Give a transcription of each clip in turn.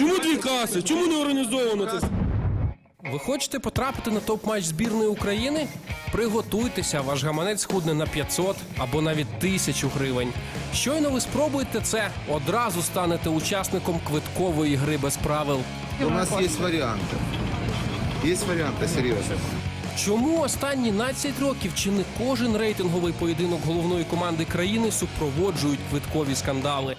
Чому дві каси? Чому не організовано це? Ви хочете потрапити на топ-матч збірної України? Приготуйтеся, ваш гаманець худне на 500 або навіть 1000 гривень. Щойно ви спробуєте це, одразу станете учасником квиткової гри без правил. У нас есть варианты. Есть варианты, серьезно. Чому останні 12 років чи не кожен рейтинговий поєдинок головної команди країни супроводжують квиткові скандали?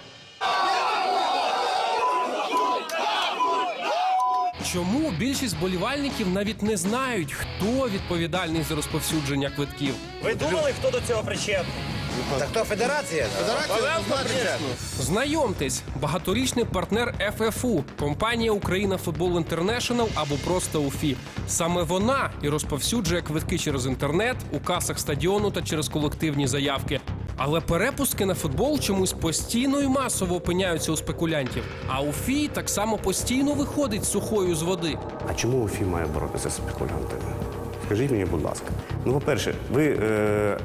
Чому більшість болівальників навіть не знають, хто відповідальний за розповсюдження квитків? Ви думали, хто до цього причетний? Та хто федерація? Знайомтесь, багаторічний партнер ФФУ, компанія Україна Футбол Інтернешнл або просто УФІ. Саме вона і розповсюджує квитки через інтернет, у касах стадіону та через колективні заявки. Але перепустки на футбол чомусь постійно і масово опиняються у спекулянтів. А УФІ так само постійно виходить сухою з води. А чому УФІ має боротися з спекулянтами? Скажіть мені, будь ласка. Ну, по-перше, ви е,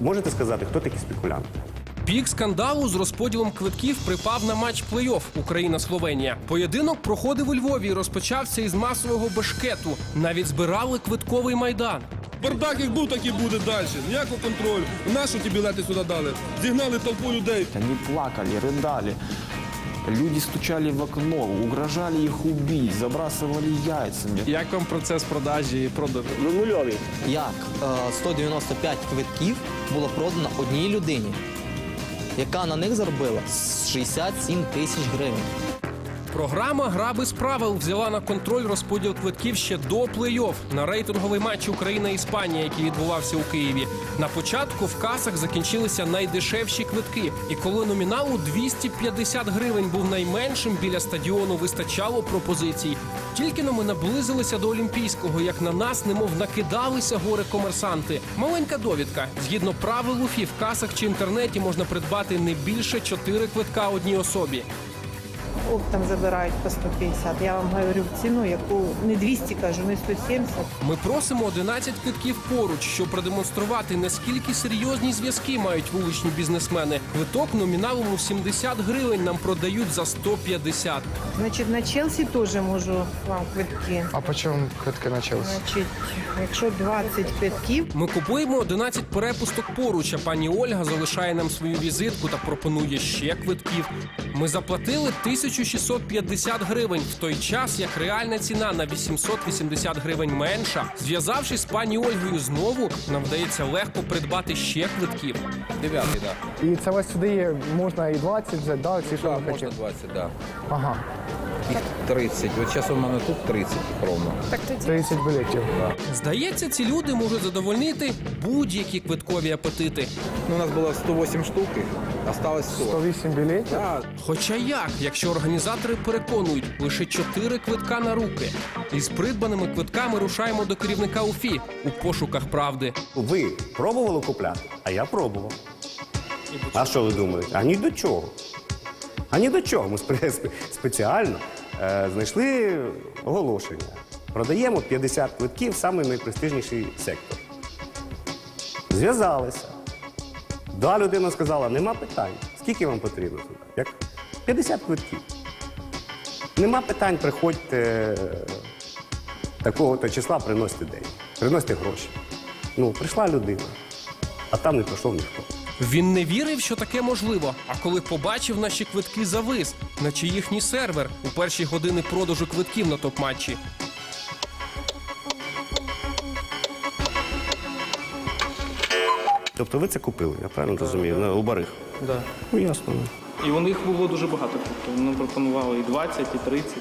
можете сказати, хто такі спекулянти? Пік скандалу з розподілом квитків припав на матч плей-офф Україна-Словенія. Поєдинок проходив у Львові і розпочався із масового бешкету. Навіть збирали квитковий майдан. Бардак як був, так і буде далі. Ніякого контролю. Нащо ті білети сюди дали? Зігнали толпу людей. Они плакали, рыдали. Люди стучали в окно, угрожали их убить, забрасывали яйцами. Як вам процес продажі і продажу? як е, 195 квитків було продано одній людині, яка на них заробила 67 тисяч гривень. Програма Гра без правил взяла на контроль розподіл квитків ще до плей-офф на рейтинговий матч Україна-Іспанія, який відбувався у Києві. На початку в касах закінчилися найдешевші квитки. І коли номінал у 250 гривень був найменшим, біля стадіону вистачало пропозицій. Тільки но ми наблизилися до Олімпійського, як на нас, немов накидалися гори комерсанти. Маленька довідка. Згідно правил УФІ, в касах чи інтернеті можна придбати не більше 4 квитка одній особі. Оптом забирають по 150. Я вам говорю ціну, яку не 200 кажу, не 170. Ми просимо 11 квитків поруч, щоб продемонструвати, наскільки серйозні зв'язки мають вуличні бізнесмени. Квиток номіналом у 70 гривень нам продають за 150. Значить, на Челсі теж можу вам квитки. А почему квитки на Челси? Значить, якщо 20 квитків, Ми купуємо 11 перепусток поруч, а пані Ольга залишає нам свою візитку та пропонує ще квитків. Ми заплатили 1650 гривень, в той час як реальна ціна на 880 гривень менша. Зв'язавшись з пані Ольгою знову, нам вдається легко придбати ще квитків. Дев'ятий, так. І це ось вас сюди є, можна і 20 взяти, да, ці що ви можна хотіли? 20, так. Ага, Їх 30. От зараз у мене тут 30 ровно. 30 білетів. Здається, ці люди можуть задовольнити будь-які квиткові апетити. Ну, у нас було 108 штук, осталось 100. 108 білетів? Да, Хоча як, якщо організатори переконують лише чотири квитка на руки, із придбаними квитками рушаємо до керівника УФІ у пошуках правди. Ви пробували купляти? А я пробував. А що ви думаєте? А ні до чого. А ні до чого. Ми спе- спе- спеціально знайшли оголошення. Продаємо 50 квитків в самий найпрестижніший сектор. Зв'язалися. Да, людина сказала, нема питань. Скільки вам потрібно? Як 50 квитків. Нема питань, приходьте е, такого-то числа, приносите день. Приносите гроші. Ну, прийшла людина, а там не прийшов ніхто. Він не вірив, що таке можливо. А коли побачив наші квитки, завис, наче їхній сервер у перші години продажу квитків на топ-матчі. Тобто ви це купили, я правильно розумію, на- у барих? Да. Ну, ясно. І у них було дуже багато квитків. Вони пропонували і 20, і 30.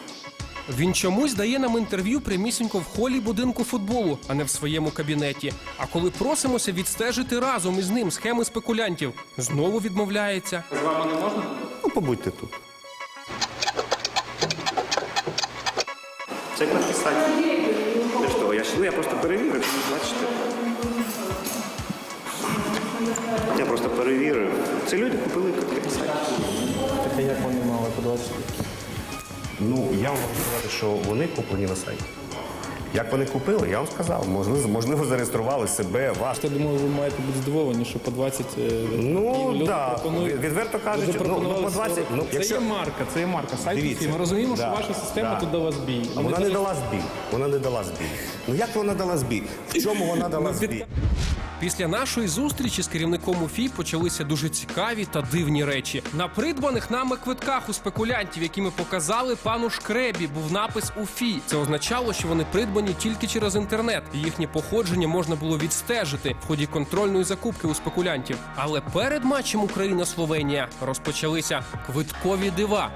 Він чомусь дає нам інтерв'ю прямісінько в холі будинку футболу, а не в своєму кабінеті. А коли просимося відстежити разом із ним схеми спекулянтів, знову відмовляється. З вами не можна? Ну, побудьте тут. Це сайті. Ти що, я, ну, я просто перевірив, бачите. Я просто перевірив. Це люди купили на. Так а як вони мали по 20 квитків? Ну, я вам можу сказати, що вони куплені на сайті. Як вони купили, я вам сказав. Можливо, можливо зареєстрували себе, вас. Я думаю, ви маєте бути здивовані, що по 20 е, Ну так, пропонують- відверто кажучи, ну, ну по 20, ну це якщо є марка, це є марка. Сайт Дивіться. Ми розуміємо, що ваша система да. тут дала збій. А вона не дала збій. Вона не дала збій. Ну як вона дала збій? В чому вона дала збій? Після нашої зустрічі з керівником УФІ почалися дуже цікаві та дивні речі. На придбаних нами квитках у спекулянтів, які ми показали пану Шкребі, був напис УФІ. Це означало, що вони придбані тільки через інтернет. і Їхнє походження можна було відстежити в ході контрольної закупки у спекулянтів. Але перед матчем Україна-Словенія розпочалися квиткові дива.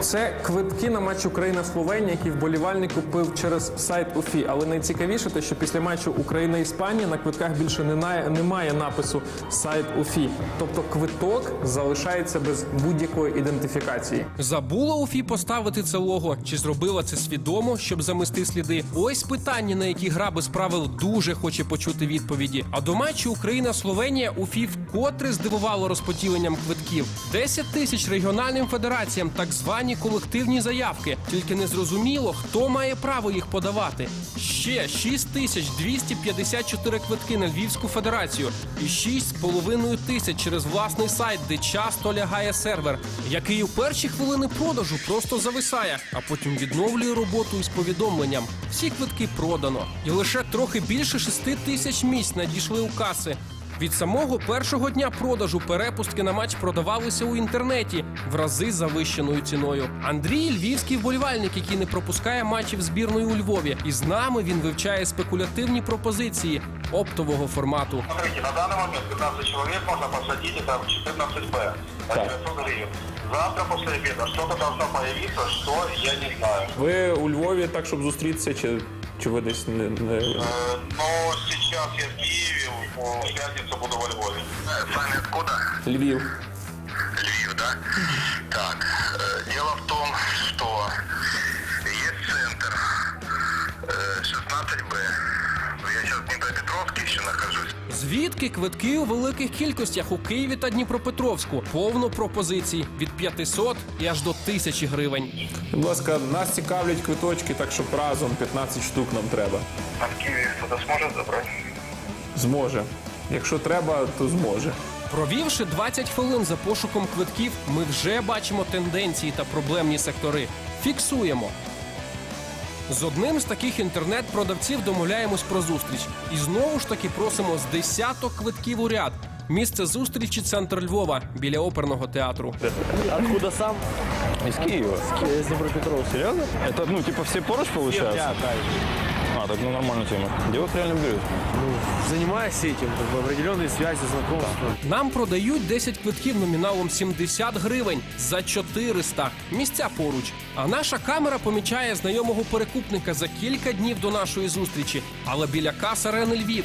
Це квитки на матч Україна-Словенія, які вболівальник купив через сайт УФІ. Але найцікавіше те, що після матчу Україна-Іспанія на квитках більше немає, немає напису сайт УФІ. Тобто квиток залишається без будь-якої ідентифікації. Забула УФІ поставити це лого, чи зробила це свідомо, щоб замести сліди? Ось питання, на які гра без правил дуже хоче почути відповіді. А до матчу Україна-Словенія УФІ вкотре здивувало розподіленням квитків. 10 тисяч регіональним федераціям, так звані колективні заявки. Тільки не зрозуміло, хто має право їх подавати. Ще 6 тисяч 254 квитки на Львівську федерацію і 6,5 тисяч через власний сайт, де часто лягає сервер, який у перші хвилини продажу просто зависає, а потім відновлює роботу із повідомленням. Всі квитки продано, і лише трохи більше 6 тисяч місць надійшли у каси. Від самого першого дня продажу перепустки на матч продавалися у інтернеті в рази завищеною ціною. Андрій львівський вболівальник, який не пропускає матчів збірної у Львові, і з нами він вивчає спекулятивні пропозиції оптового формату. Смотрите, на данный момент 15 человек можно посадить, это в 14Б. на 900 гривен. Завтра после обеда что-то должно появиться, что я не знаю. Ви у Львові так, щоб зустрітися, чи, чи ви десь не, не... Э, но сейчас я в Киеве, в пятницу буду во Львове. Сами откуда? Львів? Львив, да? Так, э, дело в том, что есть центр э, 16Б. Еще нахожусь. Звідки квитки у великих кількостях у Києві та Дніпропетровську? Повно пропозицій від 500 і аж до 1000 гривень. Будь ласка, нас цікавлять квиточки, так щоб разом 15 штук нам треба. А в Киеве кто-то сможет забрать? Зможе. Якщо треба, то зможе. Провівши 20 хвилин за пошуком квитків, ми вже бачимо тенденції та проблемні сектори. Фіксуємо. З одним з таких інтернет-продавців домовляємось про зустріч. І знову ж таки просимо з десяток квитків у ряд. Місце зустрічі центр Львова біля оперного театру. Откуда сам? Из Киева. Из Днепропетровска. Серьезно? Это, ну, типа все поруч получается? А, так ну нормальная тема. Где вы их реально берете? Занимаюсь этим, как бы определенные связи, знакомства. Нам продають 10 квитків номіналом 70 гривень за 400. Місця поруч. А наша камера помічає знайомого перекупника за кілька днів до нашої зустрічі, але біля кас арени Львів.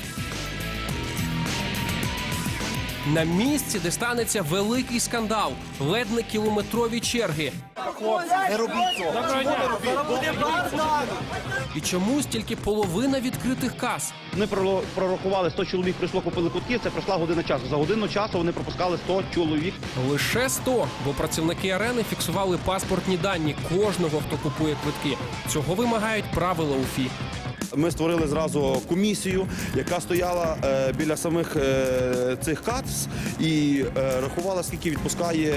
На місці, де станеться великий скандал, ледь не кілометрові черги. Не робіть І чомусь тільки половина відкритих кас. Ми прорахували 100 чоловік прийшло, купили кутків, це пройшла година часу. За годину часу вони пропускали 100 чоловік. Лише 100, бо працівники арени фіксували паспортні дані кожного, хто купує квитки. Цього вимагають правила УФІ. Ми створили зразу комісію, яка стояла е, біля самих е, цих кас і е, рахувала, скільки відпускає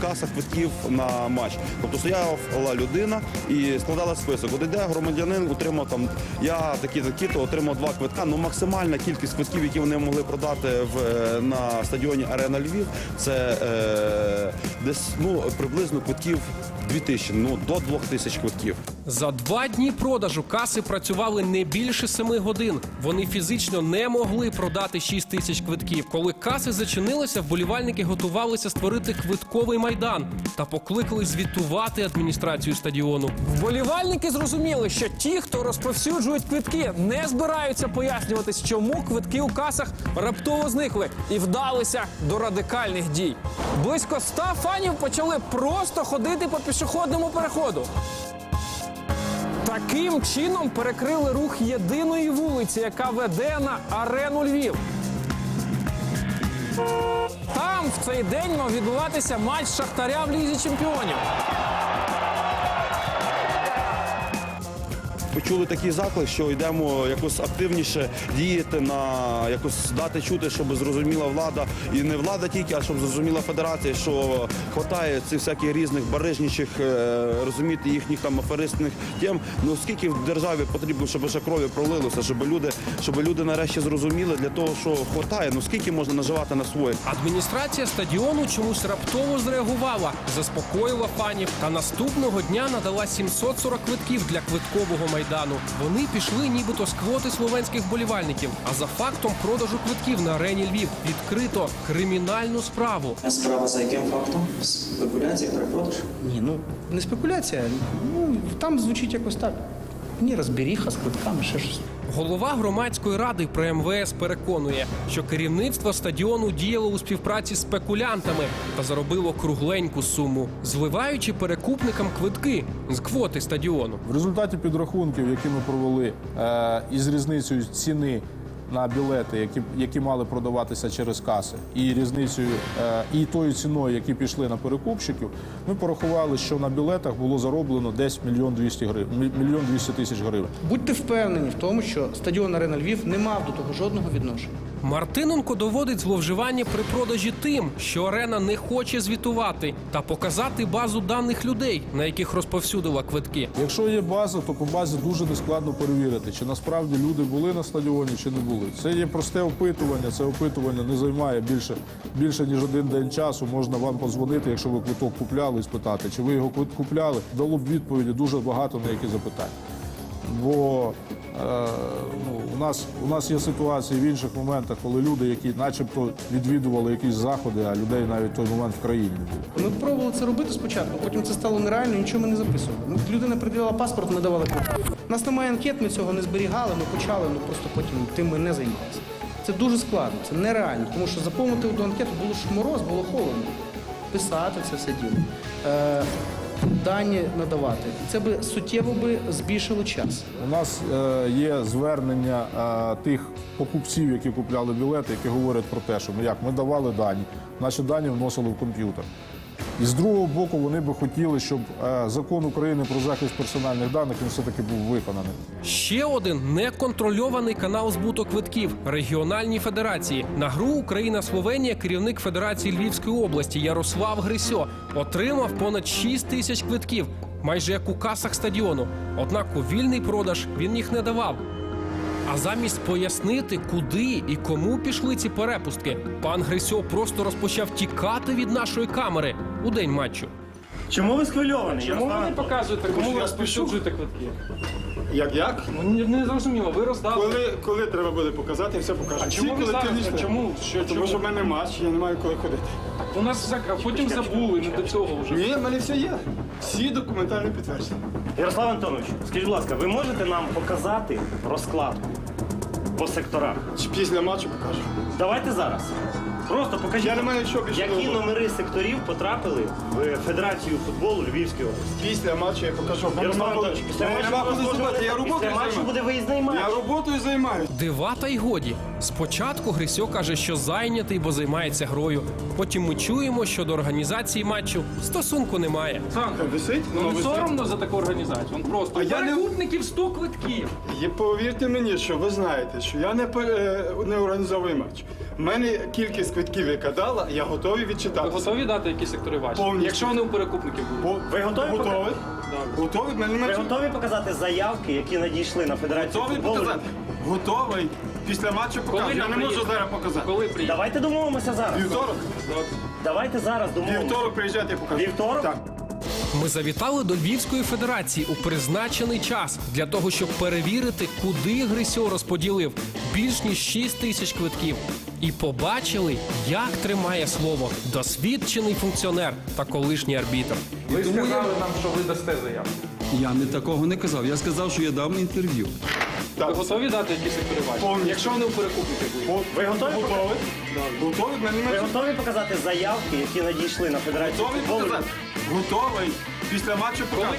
каса квитків на матч. Тобто стояла людина і складала список. От іде громадянин, отримав там я такі такі, то отримав два квитка. Ну максимальна кількість квитків, які вони могли продати в на стадіоні Арена Львів, це е, десь ну приблизно квитків 2000, ну до 2000 квитків. За два дні продажу каси працювали не більше семи годин. Вони фізично не могли продати 6 тисяч квитків. Коли каси зачинилися, вболівальники готувалися створити квитковий майдан та покликали звітувати адміністрацію стадіону. Вболівальники зрозуміли, що ті, хто розповсюджують квитки, не збираються пояснюватись, чому квитки у касах раптово зникли і вдалися до радикальних дій. Близько ста фанів почали просто ходити по пішохідному переходу. Таким чином перекрили рух єдиної вулиці, яка веде на арену Львів. Там в цей день мав відбуватися матч Шахтаря в Лізі Чемпіонів. Почули такий заклик, що йдемо якось активніше діяти на якось дати чути, щоб зрозуміла влада, і не влада тільки, а щоб зрозуміла федерація, що хватає цих всяких різних барижничих, е, розуміти їхніх там аферистних тем. Ну скільки в державі потрібно, щоб ще крові пролилося, щоб люди, щоб люди нарешті зрозуміли для того, що хватає. Ну скільки можна наживати на своє. Адміністрація стадіону чомусь раптово зреагувала, заспокоїла фанів та наступного дня надала 740 квитків для квиткового майдану. Вони пішли нібито з квоти словенських болівальників. А за фактом продажу квитків на арені Львів відкрито кримінальну справу. Справа за яким фактом? Спекуляція, перепродаж? Ні, ну не спекуляція. Ну там звучить якось так. Ні, розберіха з квитками, ще щось. Голова громадської ради при МВС переконує, що керівництво стадіону діяло у співпраці з спекулянтами та заробило кругленьку суму, зливаючи перекупникам квитки з квоти стадіону. В результаті підрахунків, які ми провели е, із різницею ціни на білети, які, які мали продаватися через каси, і різницею е, і тою ціною, які пішли на перекупщиків, ми порахували, що на білетах було зароблено десь мільйон двісті гривень, мільйон двісті тисяч гривень. Будьте впевнені в тому, що стадіон Арена Львів не мав до того жодного відношення. Мартиненко доводить зловживання при продажі тим, що арена не хоче звітувати та показати базу даних людей, на яких розповсюдила квитки. Якщо є база, то по базі дуже нескладно перевірити, чи насправді люди були на стадіоні, чи не були. Це є просте опитування. Це опитування не займає більше, більше ніж один день часу. Можна вам подзвонити, якщо ви квиток купляли, і спитати, чи ви його купляли. Дало б відповіді дуже багато на які запитання. Бо е, ну, у, нас, у нас є ситуації в інших моментах, коли люди, які начебто відвідували якісь заходи, а людей навіть в той момент в країні не було. Ми пробували це робити спочатку, потім це стало нереально, нічого ми не записували. Ну, людина приділяла паспорт, ми давали квиток. У нас немає анкет, ми цього не зберігали, ми почали, ну просто потім тим ми не займалися. Це дуже складно, це нереально, тому що заповнити одну анкету було ж мороз, було холодно. Писати це все діло. Е, дані надавати. Це би суттєво би збільшило час. У нас е, є звернення е, тих покупців, які купляли білети, які говорять про те, що ми як ми давали дані, наші дані вносили в комп'ютер. І з другого боку, вони би хотіли, щоб е, закон України про захист персональних даних він все-таки був виконаний. Ще один неконтрольований канал збуту квитків регіональні федерації. На гру Україна Словенія керівник Федерації Львівської області Ярослав Грисьо отримав понад 6 тисяч квитків, майже як у касах стадіону. Однак у вільний продаж він їх не давав. А замість пояснити, куди і кому пішли ці перепустки, пан Грисьо просто розпочав тікати від нашої камери у день матчу. Чому ви схвильовані? Чому ви не показуєте, кому ви розповсюджуєте квитки? Як як? Ну не, не зрозуміло, ви роздали. Коли, коли треба буде показати, я все покажу. А Всі чому ви зараз? колективні члени. Чому? Що, Тому чому? що в мене матч, я не маю коли ходити. У нас за- а потім забули, не до цього вже. Ні, в мене все є. Всі документально підтверджені. Ярослав Антонович, скажіть, будь ласка, ви можете нам показати розкладку по секторах? Чи Після матчу покажу. Давайте зараз. Просто покажіть, Я не маю нічого більше які номери секторів потрапили в Федерацію футболу Львівської області. Після матчу я покажу. Ярослав після Я матчу нема куди зможемо- знімати, я роботою після матчу займаюсь. буде виїзний матч. Я роботою займаюся. Дива та й годі. Спочатку Грисьо каже, що зайнятий, бо займається грою. Потім ми чуємо, що до організації матчу стосунку немає. Санко, Висить? ну не висить. соромно за таку організацію. Он просто А я не- перекупників 100 квитків. І повірте мені, що ви знаєте, що я не, пе- е, не організовую матч. У мене кількість квитків, яка дала, я готовий Ви відчитати. готові дати які сектори ваші? Повністю. Якщо вони у перекупників будуть. Ви готові Готовий? показати? Готовий? В мене Ви немає. готові показати заявки, які надійшли на Федерацію Готовий футболу? показати? Готовий. Після матчу покажу. Я не можу приїдете? зараз показати. Коли приїдете? Давайте домовимося зараз. Вівторок? Давайте зараз домовимося. Вівторок приїжджайте, я покажу. Вівторок? Так. Ми завітали до Львівської федерації у призначений час для того, щоб перевірити, куди Грисьо розподілив більш ніж 6 тисяч квитків. І побачили, як тримає слово досвідчений функціонер та колишній арбітр. Ви сказали нам, що ви дасте заявку. Я не такого не казав. Я сказав, що я дав інтерв'ю. Ви готові дати які сектори ваші? Повністю. Якщо вони у перекупників будуть. Ви готові? В мене Ви готові показати заявки, які надійшли на Федерацію футболу? показати? Готовий. Після матчу покажу.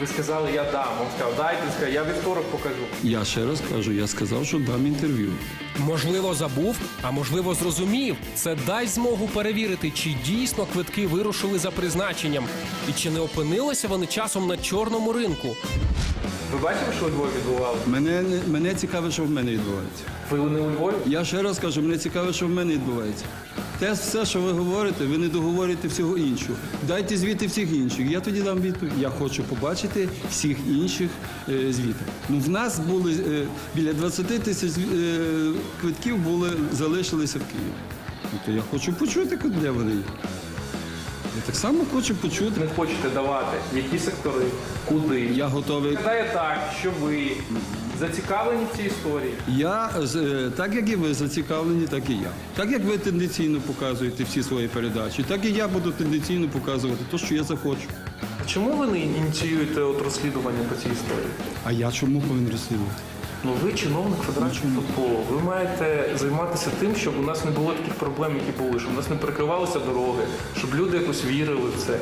Ви сказали, я дам. Він сказав, дайте, він сказав, я вівторок покажу. Я ще раз кажу, я сказав, що дам інтерв'ю. Можливо, забув, а можливо, зрозумів. Це дасть змогу перевірити, чи дійсно квитки вирушили за призначенням, і чи не опинилися вони часом на чорному ринку. Ви бачили, що у Львові відбувалося? Мене, не- мене цікаво, що в мене відбувається. Ви не у Львові? Я ще раз кажу, мене цікаво, що в мене відбувається. Те все, що ви говорите, ви не договорите всього іншого. Дайте звіти всіх інших. Я тоді дам відповідь. Я хочу побачити всіх інших е, звітів. Ну, в нас були е, біля 20 тисяч е, квитків були, залишилися в Києві. Ну, то я хочу почути, де вони є. Я так само хочу почути. Не хочете давати, які сектори, куди. Я готовий. Виглядає так, що ви зацікавлені в цій історії. Я е, так як і ви зацікавлені, так і я. Так як ви тенденційно показуєте всі свої передачі, так і я буду тенденційно показувати те, що я захочу. Чому ви не ініціюєте от розслідування по цій історії? А я чому повинен розслідувати? Ну ви чиновник Федерації футболу. Ви маєте займатися тим, щоб у нас не було таких проблем, які були, щоб у нас не перекривалися дороги, щоб люди якось вірили в це.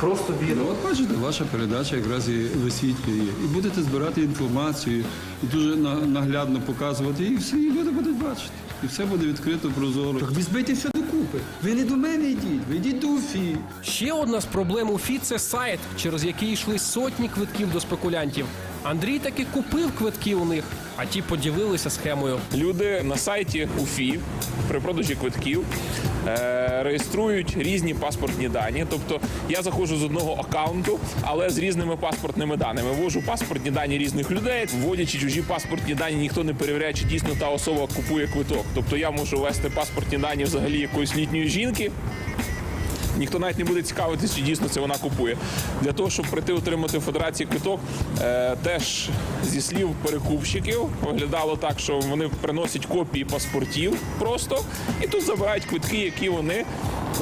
Просто Ну, от бачите, ваша передача якраз і висвітлює. І будете збирати інформацію, і дуже наглядно показувати, і всі і люди будуть бачити. І все буде відкрито, прозоро. Так візьмете все докупи. Ви не до мене йдіть, ви йдіть до УФІ. Ще одна з проблем УФІ – це сайт, через який йшли сотні квитків до спекулянтів. Андрій таки купив квитки у них, а ті поділилися схемою. Люди на сайті УФІ при продажі квитків е, реєструють різні паспортні дані. Тобто я заходжу з одного аккаунту, але з різними паспортними даними. Ввожу паспортні дані різних людей, вводячи чужі паспортні дані, ніхто не перевіряє, чи дійсно та особа купує квиток. Тобто я можу ввести паспортні дані взагалі якоїсь літньої жінки. Ніхто навіть не буде цікавитися, чи дійсно це вона купує. Для того, щоб прийти отримати в федерації квиток, е, теж зі слів перекупщиків виглядало так, що вони приносять копії паспортів просто і тут забирають квитки, які вони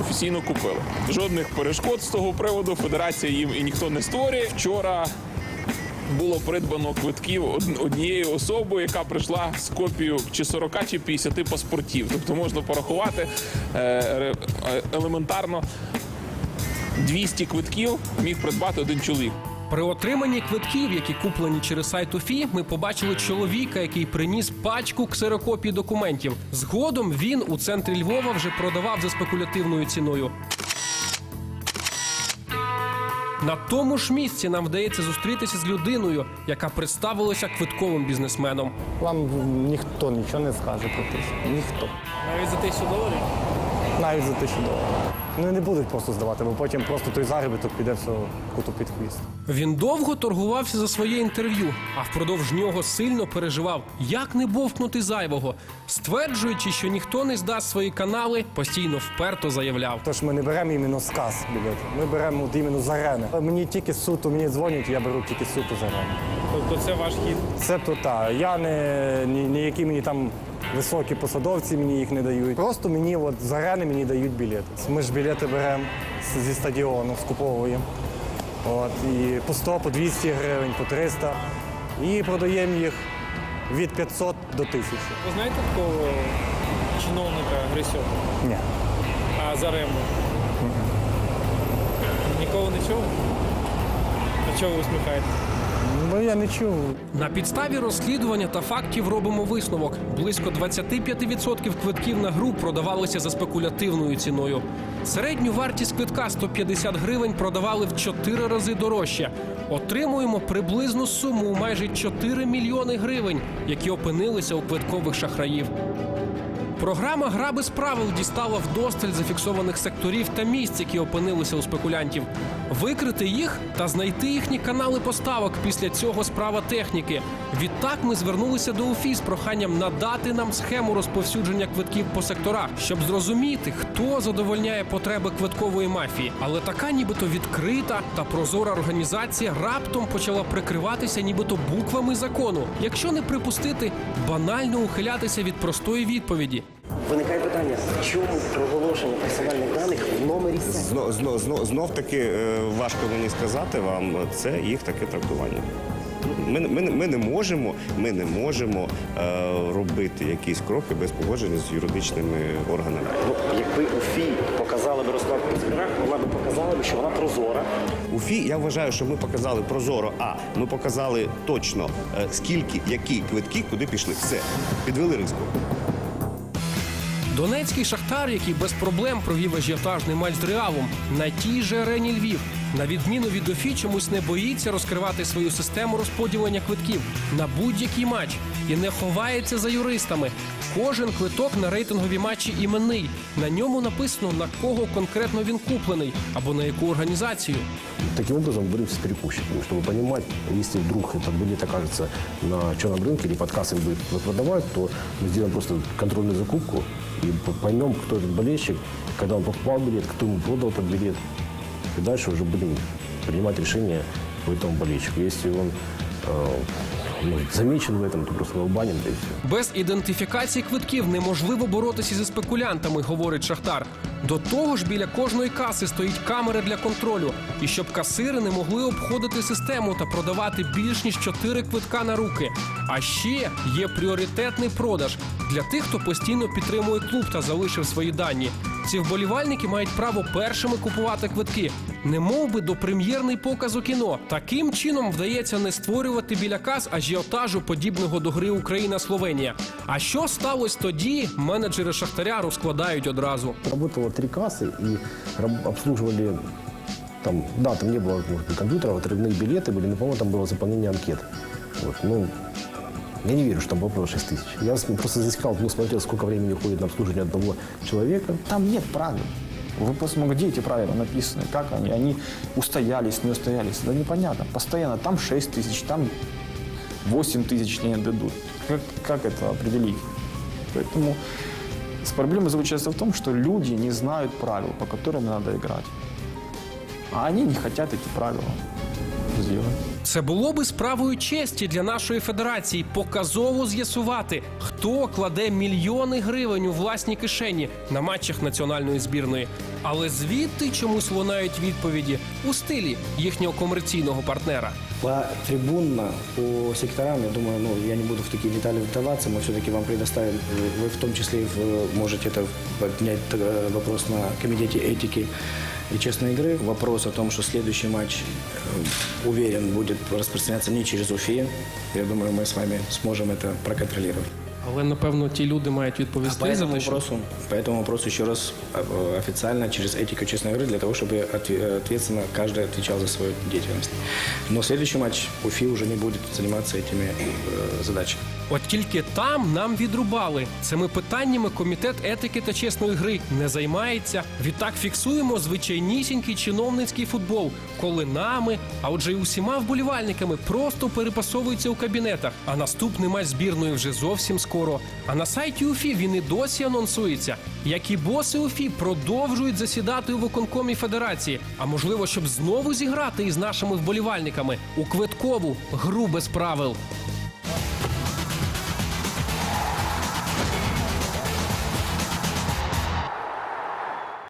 офіційно купили. Жодних перешкод з того приводу федерація їм і ніхто не створює. Вчора було придбано квитків од- однією особою, яка прийшла з копією чи 40, чи 50 паспортів. Тобто можна порахувати е, е, елементарно 200 квитків міг придбати один чоловік. При отриманні квитків, які куплені через сайт УФІ, ми побачили чоловіка, який приніс пачку ксерокопій документів. Згодом він у центрі Львова вже продавав за спекулятивною ціною. На тому ж місці нам вдається зустрітися з людиною, яка представилася квитковим бізнесменом. Вам ніхто нічого не скаже про те. Ніхто. Навіть за тисячу доларів? Навіть за тисячу доларів. Ну не будуть просто здавати, бо потім просто той заробіток піде все куту під хвіст. Він довго торгувався за своє інтерв'ю, а впродовж нього сильно переживав, як не бовкнути зайвого, стверджуючи, що ніхто не здасть свої канали, постійно вперто заявляв. Тож ми не беремо іменно сказ білети. Ми беремо от іменно з арени. Мені тільки суто, мені дзвонять, я беру тільки суто з арени. Тобто це ваш хід? Це то так. Я не ні, ніякі мені там високі посадовці мені їх не дають. Просто мені от з арени мені дають білети. Ми ж білети беремо зі стадіону, скуповуємо. От, і по 100, по 200 гривень, по 300. І продаємо їх від 500 до 1000. Ви знаєте такого чиновника Грисьова? Ні. А Зарему? Ніколи не чув? А чого ви усміхаєтесь? Ну я не чув. На підставі розслідування та фактів робимо висновок: близько 25% квитків на гру продавалися за спекулятивною ціною. Середню вартість квитка 150 гривень продавали в 4 рази дорожче. Отримуємо приблизну суму майже 4 мільйони гривень, які опинилися у квиткових шахраїв. Програма Гра без правил дістала вдосталь зафіксованих секторів та місць, які опинилися у спекулянтів. Викрити їх та знайти їхні канали поставок після цього справа техніки. Відтак ми звернулися до УФІ з проханням надати нам схему розповсюдження квитків по секторах, щоб зрозуміти, хто задовольняє потреби квиткової мафії. Але така, нібито відкрита та прозора організація раптом почала прикриватися, нібито буквами закону, якщо не припустити, банально ухилятися від простої відповіді. Виникає питання, чому проголошення персональних номері сайта? Знов, знов, знов, знов таки е, важко мені сказати вам, це їх таке трактування. Ми, не- ми, не- ми не можемо, ми не можемо е, робити якісь кроки без погодження з юридичними органами. Ну, якби УФІ показали б розклад по вона б показала б, що вона прозора. У ФІ я вважаю, що ми показали прозоро. А ми показали точно е, скільки, які квитки, куди пішли. Все підвели риску. Донецький шахтар, який без проблем провів ажіотажний матч з Реалом на тій же арені Львів, На відміну від ОФІ, чомусь не боїться розкривати свою систему розподілення квитків на будь-який матч і не ховається за юристами. Кожен квиток на рейтингові матчі іменний. На ньому написано на кого конкретно він куплений або на яку організацію. Таким образом, боремся с перекупщиками, чтобы понимать, если вдруг этот билет окажется на черном рынке или под кассой будет продавать, то мы сделаем просто контрольную закупку и п- поймем, кто этот болельщик, когда он покупал билет, кто ему продал этот билет. И дальше уже будем принимать решение по этому болельщику. Если он э, ну, замечен в этом, то просто его баним, да и все. Без ідентифікації квитків неможливо боротися зі спекулянтами, говорить Шахтар. До того ж, біля кожної каси стоїть камери для контролю, і щоб касири не могли обходити систему та продавати більш ніж чотири квитка на руки. А ще є пріоритетний продаж для тих, хто постійно підтримує клуб та залишив свої дані. Ці вболівальники мають право першими купувати квитки, не мов би до прем'єрний показ у кіно. Таким чином вдається не створювати біля кас ажіотажу, подібного до гри Україна-Словенія. А що сталося тоді? Менеджери Шахтаря розкладають одразу. Работало три кассы и раб- обслуживали там, да, там не было может быть, компьютеров, отрывные билеты были, но, по-моему, там было заполнение анкет. Вот, ну, я не верю, что там было около 6 тысяч. Я просто засекал, ну, смотрел, сколько времени уходит на обслуживание одного человека. Там нет правил. Вы посмотрите, где эти правила написаны, как они, они устоялись, не устоялись. Да непонятно. Постоянно там 6 тысяч, там 8 тысяч не дадут. Как, как это определить? Поэтому с проблема заключается в том, что люди не знают правил, по которым надо играть. А они не хотят эти правила сделать. Це було би справою честі для нашої федерації показово з'ясувати, хто кладе мільйони гривень у власні кишені на матчах національної збірної. Але звідти чомусь лунають відповіді у стилі їхнього комерційного партнера. По трибунно, по секторам, я думаю, ну, я не буду в такие детали вдаваться, мы все-таки вам предоставим, э, вы в том числе э, можете это поднять э, вопрос на комитете этики и честной игры. Вопрос о том, что следующий матч, э, уверен, будет распространяться не через Уфе. Я думаю, мы с вами сможем это проконтролировать. Але напевно ті люди мають А відповісти по за этому те, що вопросу, по этому вопросу еще раз э, официально через этику честной игры для того, чтобы отве- ответственно каждый отвечал за свою деятельность. Но следующий матч Уфи уже не будет заниматься этими э, задачами. От тільки там нам відрубали. Цими питаннями комітет етики та чесної гри не займається. Відтак фіксуємо звичайнісінький чиновницький футбол, коли нами, а отже, й усіма вболівальниками просто перепасовуються у кабінетах. А наступний матч збірної вже зовсім скоро. А на сайті УФІ він і досі анонсується. які боси УФІ продовжують засідати у виконкомі федерації. А можливо, щоб знову зіграти із нашими вболівальниками у квиткову гру без правил.